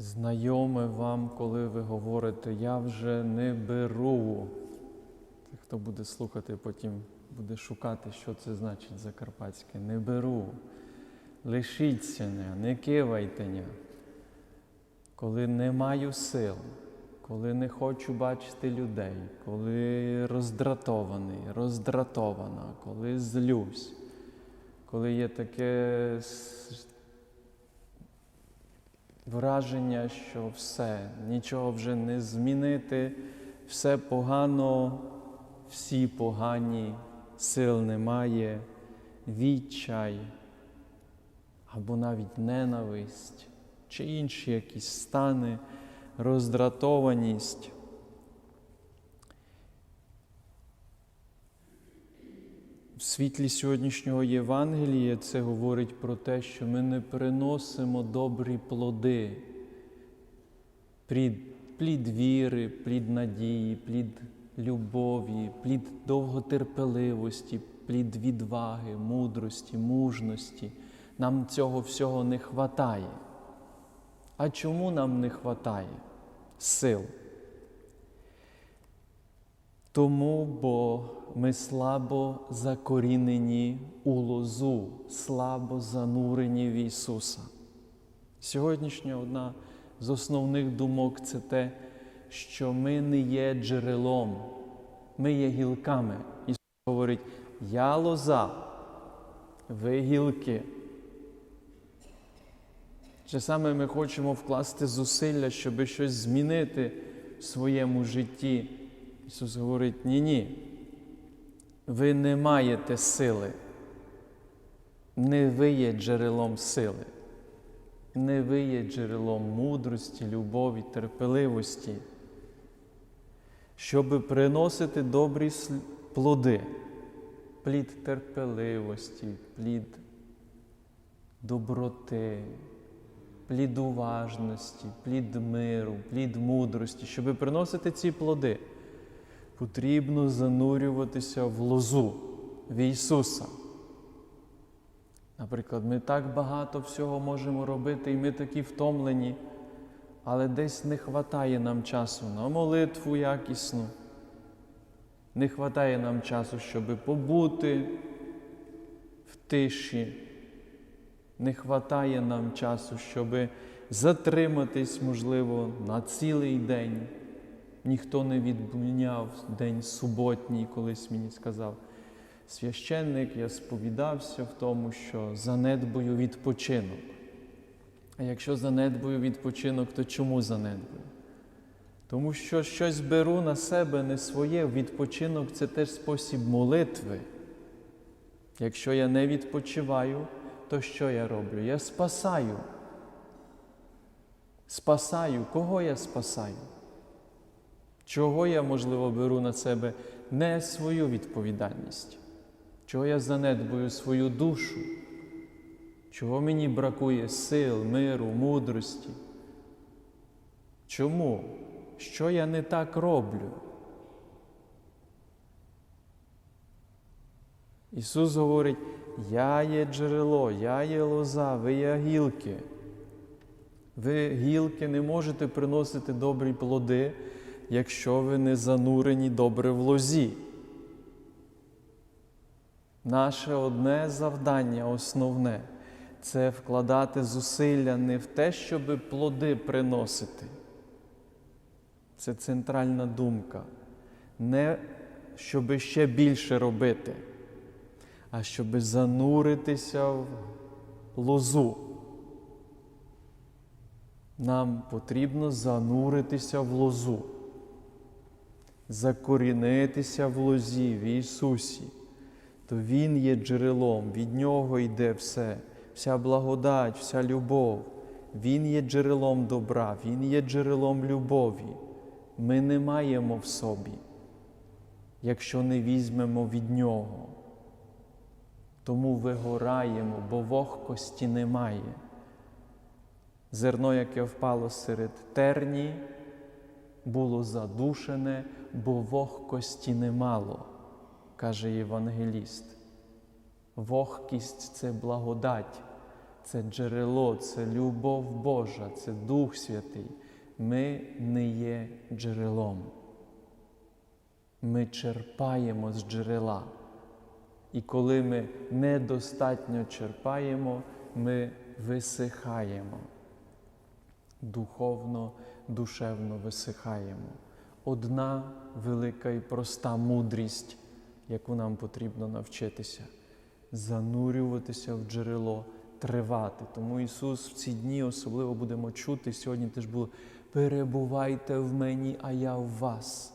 знайоме вам, коли ви говорите, я вже не беру. Хто буде слухати, потім буде шукати, що це значить закарпатське. Не беру. Лишіться, не, не кивайте. ня. Коли не маю сил, коли не хочу бачити людей, коли роздратований, роздратована, коли злюсь, коли є таке враження, що все, нічого вже не змінити, все погано, всі погані, сил немає, відчай або навіть ненависть чи інші якісь стани, роздратованість. В світлі сьогоднішнього Євангелія це говорить про те, що ми не приносимо добрі плоди, плід, плід віри, плід надії, плід любові, плід довготерпеливості, плід відваги, мудрості, мужності. Нам цього всього не хватає. А чому нам не хватає? Сил. Тому, бо ми слабо закорінені у лозу, слабо занурені в Ісуса. Сьогоднішня одна з основних думок це те, що ми не є джерелом, ми є гілками. Ісус говорить, я лоза, ви гілки. Чи саме ми хочемо вкласти зусилля, щоб щось змінити в своєму житті. Ісус говорить, ні-ні, ви не маєте сили. Не ви є джерелом сили. Не ви є джерелом мудрості, любові, терпеливості, щоб приносити добрі плоди, плід терпеливості, плід доброти, плід уважності, плід миру, плід мудрості, щоб приносити ці плоди, потрібно занурюватися в лозу, в Ісуса. Наприклад, ми так багато всього можемо робити, і ми такі втомлені, але десь не вистачає нам часу на молитву якісну, не вистачає нам часу, щоб побути в тиші. Не вистачає нам часу, щоб затриматись, можливо, на цілий день. Ніхто не відміняв день суботній, колись мені сказав священник, я сповідався в тому, що занедбую відпочинок. А якщо занедбую відпочинок, то чому занедбую? Тому що щось беру на себе не своє, відпочинок це теж спосіб молитви. Якщо я не відпочиваю, то що я роблю? Я спасаю. Спасаю. Кого я спасаю? Чого я, можливо, беру на себе не свою відповідальність? Чого я занедбую свою душу? Чого мені бракує сил, миру, мудрості? Чому? Що я не так роблю? Ісус говорить, я є джерело, я є лоза, ви є гілки. Ви гілки не можете приносити добрі плоди, якщо ви не занурені добре в лозі. Наше одне завдання, основне, це вкладати зусилля не в те, щоб плоди приносити. Це центральна думка. Не щоб ще більше робити, а щоб зануритися в лозу. Нам потрібно зануритися в лозу, закорінитися в лозі в Ісусі, то Він є джерелом, від Нього йде все, вся благодать, вся любов. Він є джерелом добра, Він є джерелом любові. Ми не маємо в собі, якщо не візьмемо від Нього. Тому вигораємо, бо вогкості немає. Зерно, яке впало серед терні, було задушене, бо вогкості немало, каже євангеліст. Вогкість це благодать, це джерело, це любов Божа, це Дух Святий. Ми не є джерелом. Ми черпаємо з джерела. І коли ми недостатньо черпаємо, ми висихаємо. Духовно, душевно висихаємо. Одна велика і проста мудрість, яку нам потрібно навчитися занурюватися в джерело, тривати. Тому Ісус в ці дні особливо будемо чути. Сьогодні теж було перебувайте в мені, а я в вас.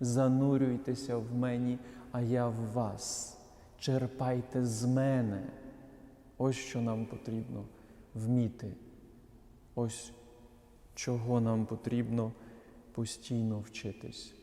Занурюйтеся в мені, а я в вас. Черпайте з мене. Ось що нам потрібно вміти. Ось чого нам потрібно постійно вчитись.